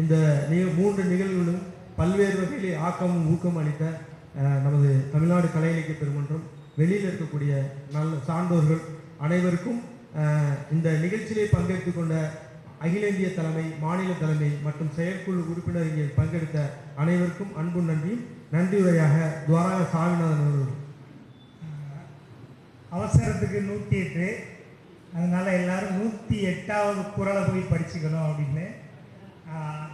இந்த மூன்று நிகழ்வுகளும் பல்வேறு வகையிலே ஆக்கமும் ஊக்கம் அளித்த நமது தமிழ்நாடு கலை இலக்கிய பெருமன்றம் வெளியில் இருக்கக்கூடிய நல்ல சான்றோர்கள் அனைவருக்கும் இந்த நிகழ்ச்சியிலே பங்கெடுத்து கொண்ட அகில இந்திய தலைமை மாநில தலைமை மற்றும் செயற்குழு உறுப்பினர் இங்கே பங்கெடுத்த அனைவருக்கும் அன்பு நன்றியும். நன்றி உரையாக துவாரக சாமிநாதன் அவர்கள். அவசரத்துக்கு நூற்றி எட்டு. அதனால் எல்லாரும் நூற்றி எட்டாவது குரலை போய் படிச்சுக்கணும் அப்படின்னு.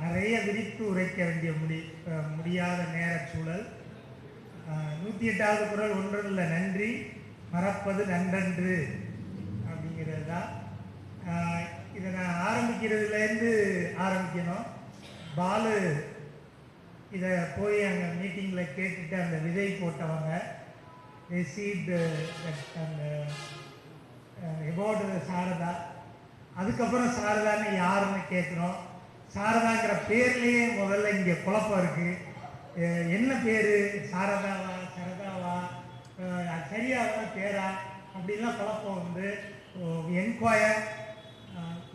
நிறைய விரித்து உரைக்க வேண்டிய முடி முடியாத நேர சூழல். நூற்றி எட்டாவது குரல் ஒன்றில் நன்றி மறப்பது நன்றன்று அப்படிங்கிறது தான் இதை நான் ஆரம்பிக்கிறதுலேருந்து ஆரம்பிக்கணும். பாலு இதை போய் அங்கே மீட்டிங்கில் கேட்டுட்டு அந்த விதை போட்டவங்க ரிசீவ்டு அந்த எபோட் சாரதா. அதுக்கப்புறம் சாரதான்னு யாருன்னு கேட்குறோம். சாரதாங்கிற பேர்லேயே முதல்ல இங்கே குழப்பம் இருக்குது என்ன பேர்? சாரதாவா சரதாவா? சரியாவா பேரா? அப்படின்லாம் குழப்பம் வந்து என்கொயர்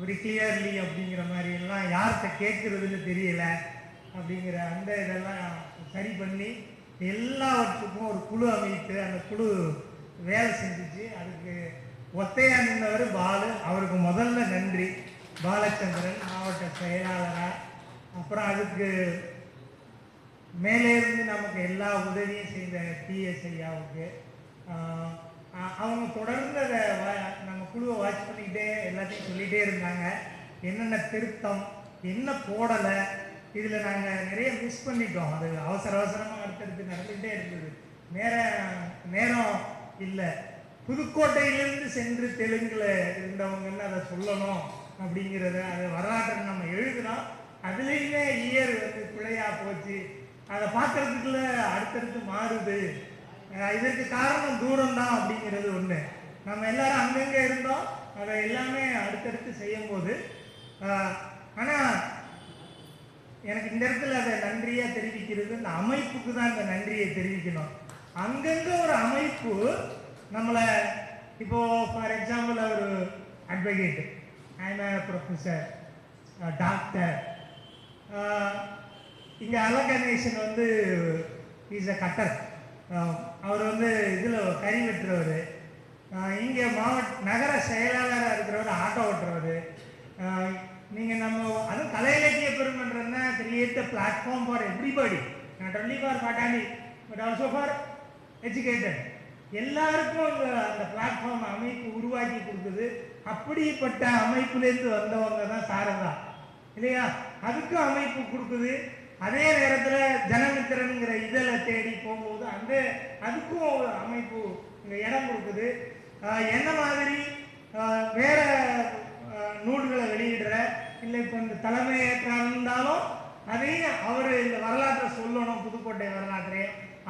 ஒரு கிளியர்லி அப்படிங்கிற மாதிரி எல்லாம் யார்கிட்ட கேட்குறதுன்னு தெரியல. அப்படிங்கிற அந்த இதெல்லாம் சரி பண்ணி எல்லாவற்றுக்கும் ஒரு குழு அமைத்து அந்த குழு வேலை செஞ்சுச்சு. அதுக்கு ஒத்தையா நின்றவர் பாலு. அவருக்கு முதல்ல நன்றி. பாலச்சந்திரன் மாவட்ட செயலாளராக அப்புறம் அதுக்கு மேலே இருந்து நமக்கு எல்லா உதவியும் செய்த டிஎஸ்ஐயாவுக்கு அவங்க தொடர்ந்து அதை நம்ம குழுவை வாட்ச் பண்ணிக்கிட்டே எல்லாத்தையும் சொல்லிகிட்டே இருந்தாங்க. என்னென்ன திருத்தம் என்ன போடலை இதில் நாங்கள் நிறைய மிஸ் பண்ணிட்டோம். அது அவசர அவசரமாக அடுத்தடுத்து நடந்துகிட்டே இருந்தது. நேரம் நேரம் இல்லை. புதுக்கோட்டையிலிருந்து சென்று தெலுங்கில் இருந்தவங்கன்னு அதை சொல்லணும். அப்படிங்கிறத அது வரலாற்றை நம்ம எழுதுனோம் அதுலேயுமே இயர் வந்து பிழையாக போச்சு. அதை பார்க்கறதுக்குள்ள அடுத்தடுத்து மாறுது. இதற்கு காரணம் தூரம் தான் அப்படிங்கிறது ஒன்று நம்ம எல்லாரும் அங்கங்கே இருந்தோம் அதை எல்லாமே அடுத்தடுத்து செய்யும்போது ஆனால் எனக்கு இந்த இடத்துல அதை நன்றியாக தெரிவிக்கிறது இந்த அமைப்புக்கு தான் இந்த நன்றியை தெரிவிக்கணும். அங்கங்கே ஒரு அமைப்பு நம்மளை இப்போது ஃபார் எக்ஸாம்பிள் ஒரு அட்வொகேட் ப்ரொஃபஸர் டாக்டர் இங்கே அலகணேசன் வந்து இஸ் அ கட்டர் அவர் வந்து இதில் கறி வெட்டுறவர். Uh, இங்கே மாவட்ட நகர செயலாளராக இருக்கிறவர் ஆட்டோ ஓட்டுறவர். Uh, நீங்கள் நம்ம அதுவும் கலை இலக்கிய பெருமன்றம்னா create a platform for everybody not only for பட்டாணி பட் ஆல்சோ ஃபார் எஜுகேட்டட் எல்லாருக்கும் அந்த பிளாட்ஃபார்ம் அமைப்பு உருவாக்கி கொடுக்குது. அப்படிப்பட்ட அமைப்புலேருந்து வந்தவங்க தான் சாரதா. இல்லையா? அதுக்கும் அமைப்பு கொடுக்குது. அதே நேரத்தில் ஜனமித்திரனுங்கிற இதழை தேடி போகும்போது அந்த அதுக்கும் ஒரு அமைப்பு இங்கே இடம் கொடுக்குது. என்ன மாதிரி வேற நூல்களை வெளியிடுற இல்லை இப்போ இந்த தலைமையேற்றாக இருந்தாலும் அதையும் அவர் இந்த வரலாற்றை சொல்லணும் புதுக்கோட்டை வரலாற்றை.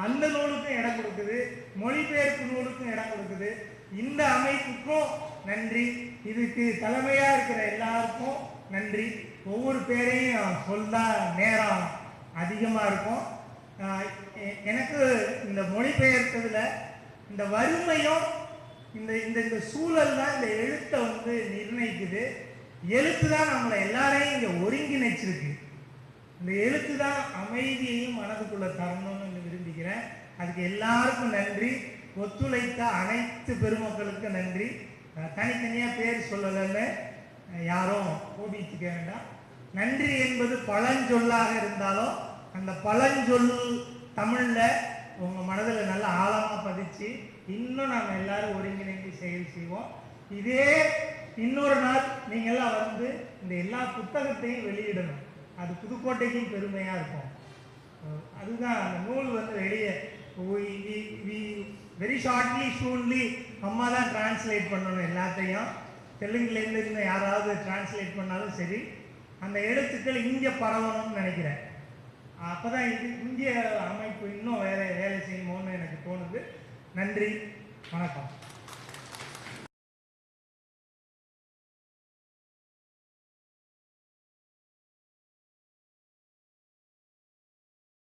அந்த நூலுக்கும் இடம் கொடுக்குது. மொழிபெயர்ப்பு நூலுக்கும் இடம் கொடுக்குது. இந்த அமைப்புக்கும் நன்றி. இதுக்கு தலைமையாக இருக்கிற எல்லாருக்கும் நன்றி. ஒவ்வொரு பேரையும் சொல்ல நேரம் அதிகமாக இருக்கும். எனக்கு இந்த மொழிபெயர்த்ததில் இந்த வறுமையும் இந்த இந்த இந்த சூழல் தான் இந்த எழுத்தை வந்து நிர்ணயிக்குது. எழுத்து தான் நம்மளை எல்லாரையும் இங்கே ஒருங்கிணைச்சிருக்கு. இந்த எழுத்து தான் அமைதியையும் மனதுக்குள்ள தரணும்னு விரும்புகிறேன். அதுக்கு எல்லாருக்கும் நன்றி. ஒத்துழைத்த அனைத்து பெருமக்களுக்கும் நன்றி. தனித்தனியாக பேர் சொல்லலைன்னு யாரும் கோபிச்சுக்க வேண்டாம். நன்றி என்பது பழஞ்சொல்லாக இருந்தாலும் அந்த பழஞ்சொல் தமிழில் உங்கள் மனதில் நல்ல ஆழமாக பதிச்சு இன்னும் நம்ம எல்லாரும் ஒருங்கிணைந்து செயல் செய்வோம். இதே இன்னொரு நாள் நீங்கள்லாம் வந்து இந்த எல்லா புத்தகத்தையும் வெளியிடணும். அது புதுக்கோட்டைக்கும் பெருமையாக இருக்கும். அதுதான் அந்த நூல் வந்து வெளியே வெரி ஷார்ட்லி ஷூன்லி அம்மா தான் டிரான்ஸ்லேட் பண்ணணும் எல்லாத்தையும். தெலுங்குலேருந்து இருந்து யாராவது டிரான்ஸ்லேட் பண்ணாலும் சரி அந்த எழுத்துக்கள் இங்கே பரவணும்னு நினைக்கிறேன். அப்போ தான் இது இந்திய அமைப்பு இன்னும் வேலை வேலை செய்யணும்னு எனக்கு தோணுது. நன்றி வணக்கம்.